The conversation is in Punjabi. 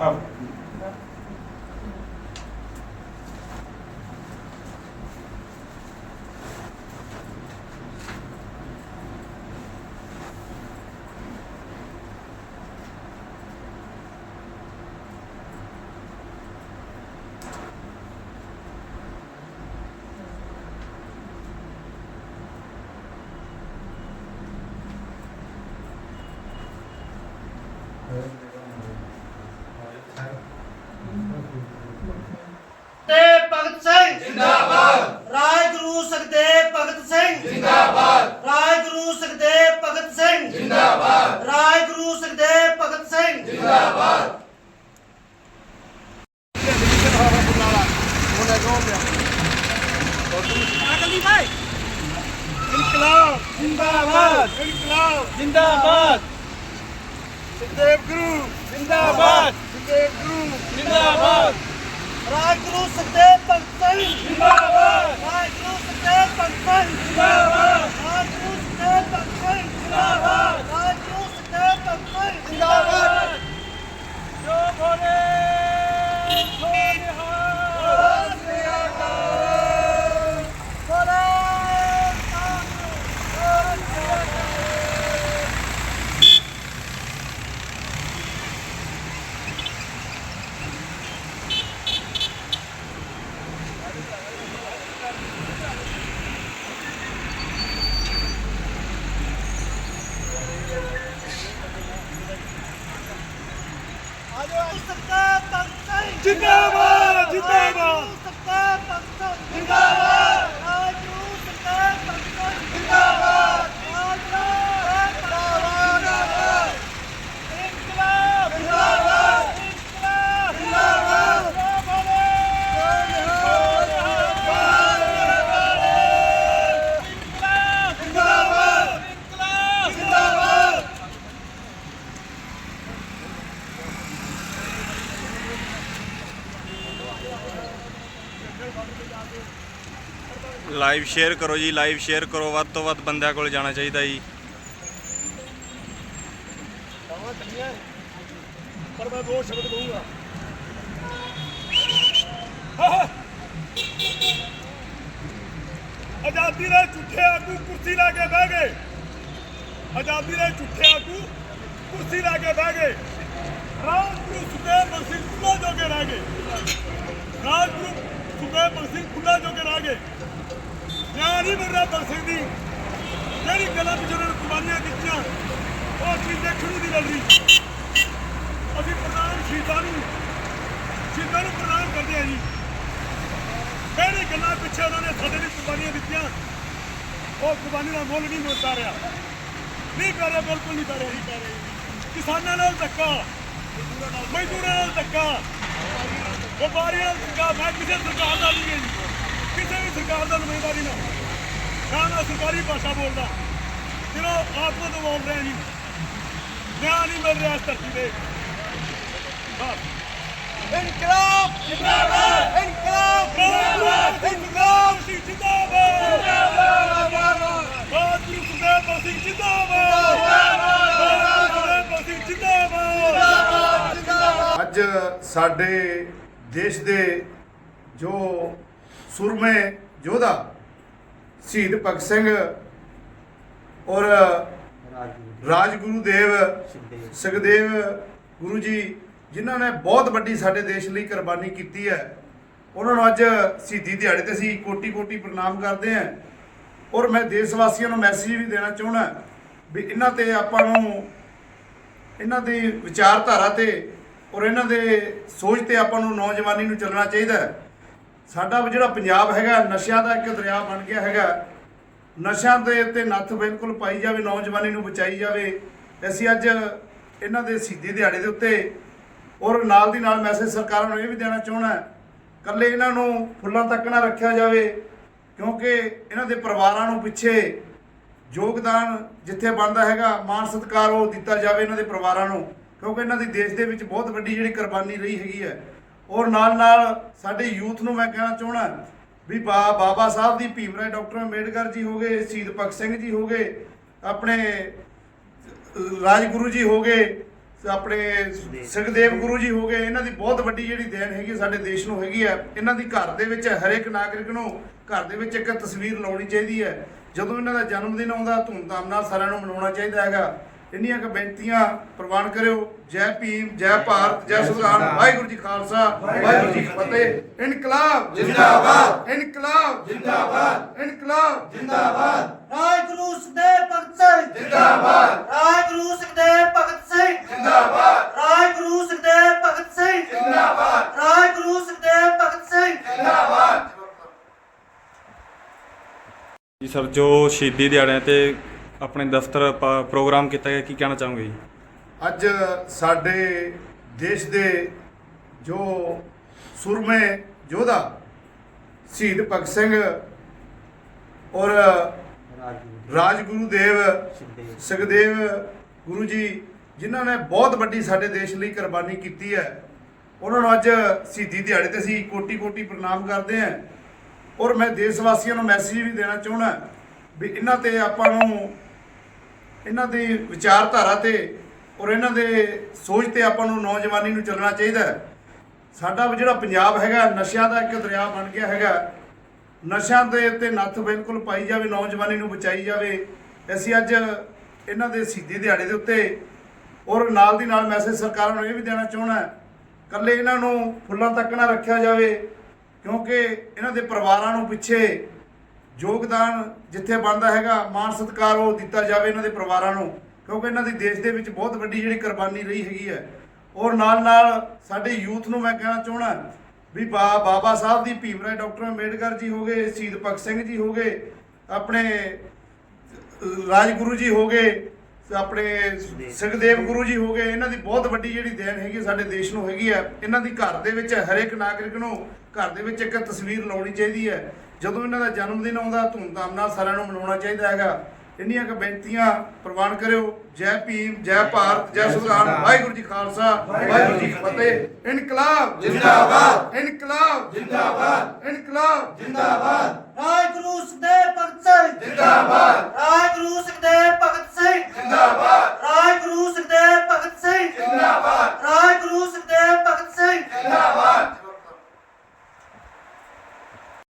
ਆਓ ਤੇ ਭਗਤ ਸਿੰਘ ਜਿੰਦਾਬਾਦ ਰਾਜਗੁਰੂ ਸੁਖਦੇਵ ਭਗਤ ਸਿੰਘ ਜਿੰਦਾਬਾਦ ਰਾਜਗੁਰੂ ਸੁਖਦੇਵ ਭਗਤ ਸਿੰਘ ਜਿੰਦਾਬਾਦ ਰਾਜਗੁਰੂ ਸੁਖਦੇਵ ਭਗਤ ਸਿੰਘ ਜਿੰਦਾਬਾਦ ਇਨਕਲਾਬ ਜਿੰਦਾਬਾਦ ਇਨਕਲਾਬ ਜਿੰਦਾਬਾਦ ਸੁਖਦੇਵ ਗੁਰੂ ਜਿੰਦਾਬਾਦ ਸੁਖਦੇਵ ਗੁਰੂ ਜਿੰਦਾਬਾਦ ਰਾਜਗੁਰੂ ਸੁਖਦੇਵ ਭਗਤ ਸਿੰਘ ਜਿੰਦਾਬਾਦ। ਰਾਜਗੁਰੂ ਸੁਖਦੇਵ ਭਗਤ ਸਿੰਘ ਜਿੰਦਾਬਾਦ ਰਾਜਗੁਰੂ ਸੁਖਦੇਵ ਭਗਤ ਸਿੰਘ ਜਿੰਦਾਬਾਦ ਰਾਜਗੁਰੂ ਸੁਖਦੇਵ ਭਗਤ ਸਿੰਘ ਜਿੰਦਾਬਾਦ ਜੋ ਬੋਲੇ ਸੋ ਨਿਹਾਲ ਸ੍ਰੀ ਅਕਾਲ ਬੋਲੇ ਭਗਤ ਸਿੰਘ ਜਿੰਦਾਬਾਦ ਜਿੰਦਾਬਾਦ। ਭਗਤ ਸਿੰਘ ਜਿੰਦਾਬਾਦ ਰਾਜਗੁਰੂ ਸੁਖਦੇਵ ਭਗਤ ਸਿੰਘ ਜਿੰਦਾਬਾਦ ਜਿੰਦਾਬਾਦ ਇਨਕਲਾਬ ਜਿੰਦਾਬਾਦ ਇਨਕਲਾਬ ਜਿੰਦਾਬਾਦ ਜਿੰਦਾਬਾਦ ਇਨਕਲਾਬ ਜਿੰਦਾਬਾਦ ਲਾਈਵ ਸ਼ੇਅਰ ਕਰੋ ਜੀ, ਲਾਈਵ ਸ਼ੇਅਰ ਕਰੋ, ਵੱਧ ਤੋਂ ਵੱਧ ਬੰਦਿਆਂ ਕੋਲ ਜਾਣਾ ਚਾਹੀਦਾ ਜੀ। ਪਰ ਮੈਂ ਦੋ ਸ਼ਬਦ ਕਹੂੰਗਾ। ਆਜ਼ਾਦੀ ਦੇ ਝੂਠੇ ਆਗੂ ਕੁਰਸੀ ਲਾ ਕੇ ਬਹਿ ਗਏ। ਆਜ਼ਾਦੀ ਦੇ ਝੂਠੇ ਆਗੂ ਕੁਰਸੀ ਲਾ ਕੇ ਬਹਿ ਗਏ। ਰਾਜਗੁਰੂ ਸੁਖਦੇਵ ਸਿੰਘ ਖੁੱਲਾ ਜੋਗੇ ਰਹਿ ਗਏ। ਰਾਜਗੁਰੂ ਸੁਖਦੇਵ ਸਿੰਘ ਖੁੱਲਾ ਜੋਗੇ ਰਹਿ ਗਏ ਨਿਆਂ ਨਹੀਂ ਮਿਲ ਰਿਹਾ ਭਗਤ ਸਿੰਘ ਦੀ। ਜਿਹੜੀ ਗੱਲਾਂ ਪਿੱਛੇ ਉਹਨਾਂ ਨੇ ਕੁਰਬਾਨੀਆਂ ਦਿੱਤੀਆਂ, ਉਹ ਚੀਜ਼ ਦੇਖਣ ਨੂੰ ਨਹੀਂ ਮਿਲ ਰਹੀ ਅਸੀਂ ਪ੍ਰਧਾਨ ਸ਼ਹੀਦਾਂ ਨੂੰ ਸ਼ਹੀਦਾਂ ਨੂੰ ਪ੍ਰਧਾਨ ਕਰਦੇ ਹਾਂ ਜੀ। ਕਿਹੜੀ ਗੱਲਾਂ ਪਿੱਛੇ ਉਹਨਾਂ ਨੇ ਸਾਡੇ ਲਈ ਕੁਰਬਾਨੀਆਂ ਦਿੱਤੀਆਂ, ਉਹ ਕੁਰਬਾਨੀ ਦਾ ਮੁੱਲ ਨਹੀਂ ਮਿਲਦਾ ਰਿਹਾ। ਨਹੀਂ ਕਰ ਰਿਹਾ, ਬਿਲਕੁਲ ਨਹੀਂ ਕਰ ਰਿਹਾ ਨਹੀਂ ਕਰ ਰਿਹਾ ਕਿਸਾਨਾਂ ਨਾਲ ਧੱਕਾ, ਮਜ਼ਦੂਰਾਂ ਨਾਲ ਧੱਕਾ। ਵਪਾਰੀਆਂ ਨਾਲ ਧੱਕਾ ਮੈਂ ਕਿਸੇ ਸਰਕਾਰ ਦਾ ਨਹੀਂ ਹਾਂ ਜੀ। ਕਿਸੇ ਵੀ ਸਰਕਾਰ ਦਾ ਨੁਮਾਇੰਦਾ ਨਹੀਂ ਨਾ। ਨਾ ਮੈਂ ਸਰਕਾਰੀ ਭਾਸ਼ਾ ਬੋਲਦਾ। ਜਦੋਂ ਆਤਮਾ ਤੋਂ ਬੋਲ ਰਿਹਾ ਜੀ ਨਿਆਂ ਨਹੀਂ ਮਿਲ ਰਿਹਾ ਇਸ ਧਰਤੀ ਤੇ। ਬਸ ਸਿੰਘ ਜਿੰਦਾਬਾਦ। ਸਿੰਘ ਜਿੰਦਾਬਾਦ। ਸਿੰਘ ਜਿੰਦਾਬਾਦ। ਅੱਜ ਸਾਡੇ ਦੇਸ਼ ਦੇ ਜੋ ਸੁਰਮੇ ਯੋਧਾ ਸ਼ਹੀਦ ਭਗਤ ਸਿੰਘ ਔਰ ਰਾਜਗੁਰੂ ਦੇਵ, ਸੁਖਦੇਵ ਗੁਰੂ ਜੀ, ਜਿਨ੍ਹਾਂ ਨੇ ਬਹੁਤ ਵੱਡੀ ਸਾਡੇ ਦੇਸ਼ ਲਈ ਕੁਰਬਾਨੀ ਕੀਤੀ ਹੈ। ਉਹਨਾਂ ਨੂੰ ਅੱਜ ਸ਼ਹੀਦੀ ਦਿਹਾੜੇ ਤੇ ਅਸੀਂ ਕੋਟੀ ਕੋਟੀ ਪ੍ਰਣਾਮ ਕਰਦੇ ਹਾਂ। ਔਰ ਮੈਂ ਦੇਸ਼ ਵਾਸੀਆਂ ਨੂੰ ਮੈਸੇਜ ਵੀ ਦੇਣਾ ਚਾਹੁੰਦਾ ਵੀ ਇਹਨਾਂ ਤੇ ਆਪਾਂ ਨੂੰ ਇਹਨਾਂ ਦੀ ਵਿਚਾਰਧਾਰਾ ਤੇ ਔਰ ਇਹਨਾਂ ਦੇ ਸੋਚ ਤੇ ਆਪਾਂ ਨੂੰ ਨੌਜਵਾਨੀ ਨੂੰ ਚੱਲਣਾ ਚਾਹੀਦਾ ਹੈ। ਸਾਡਾ ਜਿਹੜਾ ਪੰਜਾਬ ਹੈਗਾ, ਨਸ਼ਿਆਂ ਦਾ ਇੱਕ ਦਰਿਆ ਬਣ ਗਿਆ ਹੈਗਾ। ਨਸ਼ਿਆਂ ਦੇ ਉੱਤੇ ਨੱਥ ਬਿਲਕੁਲ ਪਾਈ ਜਾਵੇ, ਨੌਜਵਾਨੀ ਨੂੰ ਬਚਾਈ ਜਾਵੇ। ਅਸੀਂ ਅੱਜ ਇਹਨਾਂ ਦੇ ਸਿੱਧੀ ਦਿਹਾੜੇ ਦੇ ਉੱਤੇ ਔਰ ਨਾਲ ਦੀ ਨਾਲ ਮੈਸੇਜ ਸਰਕਾਰਾਂ ਨੂੰ ਇਹ ਵੀ ਦੇਣਾ ਚਾਹਣਾ ਕੱਲੇ ਇਹਨਾਂ ਨੂੰ ਫੁੱਲਾਂ ਤੱਕ ਨਾ ਰੱਖਿਆ ਜਾਵੇ, ਕਿਉਂਕਿ ਇਹਨਾਂ ਦੇ ਪਰਿਵਾਰਾਂ ਨੂੰ ਪਿੱਛੇ ਯੋਗਦਾਨ ਜਿੱਥੇ ਬਣਦਾ ਹੈਗਾ ਮਾਨ ਸਤਿਕਾਰ ਉਹ ਦਿੱਤਾ ਜਾਵੇ ਇਹਨਾਂ ਦੇ ਪਰਿਵਾਰਾਂ ਨੂੰ। ਕਿਉਂਕਿ ਇਹਨਾਂ ਦੀ ਦੇਸ਼ ਦੇ ਵਿੱਚ ਬਹੁਤ ਵੱਡੀ ਜਿਹੜੀ ਕੁਰਬਾਨੀ ਰਹੀ ਹੈਗੀ ਹੈ। ਔਰ ਨਾਲ ਨਾਲ ਸਾਡੇ ਯੂਥ ਨੂੰ ਮੈਂ ਕਹਿਣਾ ਚਾਹਣਾ ਵੀ ਬਾ, ਬਾਬਾ ਸਾਹਿਬ ਦੀ ਭੀਮ ਰਾਏ, ਡਾਕਟਰ ਅੰਬੇਡਕਰ ਜੀ ਹੋ ਗਏ, ਸ਼ਹੀਦ ਭਗਤ ਸਿੰਘ ਜੀ ਹੋ ਗਏ, ਆਪਣੇ ਰਾਜਗੁਰੂ ਜੀ ਹੋ ਗਏ, ਆਪਣੇ ਸੁਖਦੇਵ ਗੁਰੂ ਜੀ ਹੋ ਗਏ, ਇਹਨਾਂ ਦੀ ਬਹੁਤ ਵੱਡੀ ਜਿਹੜੀ ਦੇਣ ਹੈਗੀ ਸਾਡੇ ਦੇਸ਼ ਨੂੰ ਹੈਗੀ ਹੈ। ਇਹਨਾਂ ਦੀ ਘਰ ਦੇ ਵਿੱਚ ਹਰੇਕ ਨਾਗਰਿਕ ਨੂੰ ਘਰ ਦੇ ਵਿੱਚ ਇੱਕ ਤਸਵੀਰ ਲਾਉਣੀ ਚਾਹੀਦੀ ਹੈ। ਜਦੋਂ ਇਹਨਾਂ ਦਾ ਜਨਮ ਦਿਨ ਆਉਂਦਾ, ਧੂਮਧਾਮ ਨਾਲ ਸਾਰਿਆਂ ਨੂੰ ਮਨਾਉਣਾ ਚਾਹੀਦਾ ਹੈਗਾ। ਇੰਨੀਆਂ ਕੁ ਬੇਨਤੀਆਂ ਪ੍ਰਵਾਨ ਕਰਿਓ। ਜੈ ਭੀਮ ਜੈ ਭਾਰਤ ਜੈ ਸੰਵਿਧਾਨ ਵਾਹਿਗੁਰੂ ਜੀ ਖਾਲਸਾ ਵਾਹਿਗੁਰੂ ਜੀ ਕੀ ਫਤਿਹ। ਇਨਕਲਾਬ। ਜਿੰਦਾਬਾਦ। ਇਨਕਲਾਬ। ਜਿੰਦਾਬਾਦ। ਇਨਕਲਾਬ। ਰਾਜਗੁਰੂ ਸੁਖਦੇਵ ਭਗਤ ਸਿੰਘ। ਜਿੰਦਾਬਾਦ। ਰਾਜਗੁਰੂ ਸੁਖਦੇਵ ਭਗਤ ਸਿੰਘ। ਜਿੰਦਾਬਾਦ। ਰਾਜਗੁਰੂ ਸੁਖਦੇਵ ਭਗਤ ਸਿੰਘ। ਜਿੰਦਾਬਾਦ। ਰਾਜਗੁਰੂ ਸੁਖਦੇਵ ਭਗਤ ਸਿੰਘ। ਜੀ ਸਰ ਜੋ ਸ਼ਹੀਦੀ ਦਿਹਾੜਿਆਂ ਤੇ ਆਪਣੇ ਦਫ਼ਤਰ ਪ- ਪ੍ਰੋਗਰਾਮ ਕੀਤਾ ਗਿਆ ਕੀ ਕਹਿਣਾ ਚਾਹੋਗੇ ਜੀ? ਅੱਜ ਸਾਡੇ ਦੇਸ਼ ਦੇ ਜੋ ਸੁਰਮੇ ਯੋਧਾ ਸ਼ਹੀਦ ਭਗਤ ਸਿੰਘ ਔਰ ਰਾਜਗੁਰੂ ਦੇਵ ਸੁਖਦੇਵ ਗੁਰੂ ਜੀ, ਜਿਨ੍ਹਾਂ ਨੇ ਬਹੁਤ ਵੱਡੀ ਸਾਡੇ ਦੇਸ਼ ਲਈ ਕੁਰਬਾਨੀ ਕੀਤੀ ਹੈ। ਉਹਨਾਂ ਨੂੰ ਅੱਜ ਸ਼ਹੀਦੀ ਦਿਹਾੜੇ ਤੇ ਅਸੀਂ ਕੋਟੀ ਕੋਟੀ ਪ੍ਰਣਾਮ ਕਰਦੇ ਹਾਂ। ਔਰ ਮੈਂ ਦੇਸ਼ ਵਾਸੀਆਂ ਨੂੰ ਮੈਸੇਜ ਵੀ ਦੇਣਾ ਚਾਹੁੰਦਾ ਵੀ ਇਹਨਾਂ ਤੇ ਆਪਾਂ ਨੂੰ ਇਹਨਾਂ ਦੀ ਵਿਚਾਰਧਾਰਾ ਤੇ ਔਰ ਇਹਨਾਂ ਦੇ ਸੋਚ ਤੇ ਆਪਾਂ ਨੂੰ ਨੌਜਵਾਨੀ ਨੂੰ ਚੱਲਣਾ ਚਾਹੀਦਾ ਹੈ। ਸਾਡਾ ਜਿਹੜਾ ਪੰਜਾਬ ਹੈਗਾ, ਨਸ਼ਿਆਂ ਦਾ ਇੱਕ ਦਰਿਆ ਬਣ ਗਿਆ ਹੈਗਾ। ਨਸ਼ਿਆਂ ਦੇ ਉੱਤੇ ਨੱਥ ਬਿਲਕੁਲ ਪਾਈ ਜਾਵੇ, ਨੌਜਵਾਨੀ ਨੂੰ ਬਚਾਈ ਜਾਵੇ। ਅਸੀਂ ਅੱਜ ਇਹਨਾਂ ਦੇ ਸਿੱਧੀ ਦਿਹਾੜੇ ਦੇ ਉੱਤੇ ਔਰ ਨਾਲ ਦੀ ਨਾਲ ਮੈਸੇਜ ਸਰਕਾਰਾਂ ਨੂੰ ਇਹ ਵੀ ਦੇਣਾ ਚਾਹਣਾ ਕੱਲੇ ਇਹਨਾਂ ਨੂੰ ਫੁੱਲਾਂ ਤੱਕ ਨਾ ਰੱਖਿਆ ਜਾਵੇ, ਕਿਉਂਕਿ ਇਹਨਾਂ ਦੇ ਪਰਿਵਾਰਾਂ ਨੂੰ ਪਿੱਛੇ ਯੋਗਦਾਨ ਜਿੱਥੇ ਬਣਦਾ ਹੈਗਾ ਮਾਨ ਸਤਿਕਾਰ ਉਹ ਦਿੱਤਾ ਜਾਵੇ ਇਹਨਾਂ ਦੇ ਪਰਿਵਾਰਾਂ ਨੂੰ, ਕਿਉਂਕਿ ਇਹਨਾਂ ਦੀ ਦੇਸ਼ ਦੇ ਵਿੱਚ ਬਹੁਤ ਵੱਡੀ ਜਿਹੜੀ ਕੁਰਬਾਨੀ ਰਹੀ ਹੈਗੀ ਹੈ। ਔਰ ਨਾਲ ਨਾਲ ਸਾਡੇ ਯੂਥ ਨੂੰ ਮੈਂ ਕਹਿਣਾ ਚਾਹਣਾ ਵੀ ਬਾ, ਬਾਬਾ ਸਾਹਿਬ ਦੀ ਭੀਮ ਰਾਏ, ਡਾਕਟਰ ਅੰਬੇਡਕਰ ਜੀ ਹੋ ਗਏ, ਸ਼ਹੀਦ ਭਗਤ ਸਿੰਘ ਜੀ ਹੋ ਗਏ, ਆਪਣੇ ਰਾਜਗੁਰੂ ਜੀ ਹੋ ਗਏ ਤੇ ਆਪਣੇ ਸੁਖਦੇਵ ਗੁਰੂ ਜੀ ਹੋ ਗਏ, ਇਹਨਾਂ ਦੀ ਬਹੁਤ ਵੱਡੀ ਜਿਹੜੀ ਦੇਣ ਹੈਗੀ ਸਾਡੇ ਦੇਸ਼ ਨੂੰ ਹੈਗੀ ਹੈ ਇਹਨਾਂ ਦੀ ਘਰ ਦੇ ਵਿੱਚ ਹਰੇਕ ਨਾਗਰਿਕ ਨੂੰ ਘਰ ਦੇ ਵਿੱਚ ਇੱਕ ਤਸਵੀਰ ਲਾਉਣੀ ਚਾਹੀਦੀ ਹੈ। ਜਦੋਂ ਇਹਨਾਂ ਦਾ ਜਨਮ ਦਿਨ ਆਉਂਦਾ, ਧੂਮਧਾਮ ਨਾਲ ਸਾਰਿਆਂ ਨੂੰ ਮਨਾਉਣਾ ਚਾਹੀਦਾ ਹੈਗਾ। ਇੰਨੀਆਂ ਕ ਬੇਨਤੀਆਂ ਪ੍ਰਵਾਨ ਕਰਿਓ। ਜੈ ਭੀਮ ਜੈ ਭਾਰਤ ਜੈ ਸੁਲਤਾਨ। ਵਾਹਿਗੁਰੂ ਜੀ ਖਾਲਸਾ ਵਾਹਿਗੁਰੂ ਜੀ ਫਤਿਹ। ਇਨਕਲਾਬ। ਜਿੰਦਾਬਾਦ। ਇਨਕਲਾਬ। ਜਿੰਦਾਬਾਦ। ਇਨਕਲਾਬ। ਜਿੰਦਾਬਾਦ। ਵਾਹਿਗੁਰੂ ਸੁਖਦੇਵ ਭਗਤ ਸਿੰਘ। ਜਿੰਦਾਬਾਦ। ਵਾਹਿਗੁਰੂ ਸੁਖਦੇਵ ਭਗਤ ਸਿੰਘ। ਜਿੰਦਾਬਾਦ। ਵਾਹਿਗੁਰੂ ਸੁਖਦੇਵ ਭਗਤ ਸਿੰਘ। ਜਿੰਦਾਬਾਦ। ਵਾਹਿਗੁਰੂ ਸੁਖਦੇਵ ਭਗਤ ਸਿੰਘ। ਜਿੰਦਾਬਾਦ।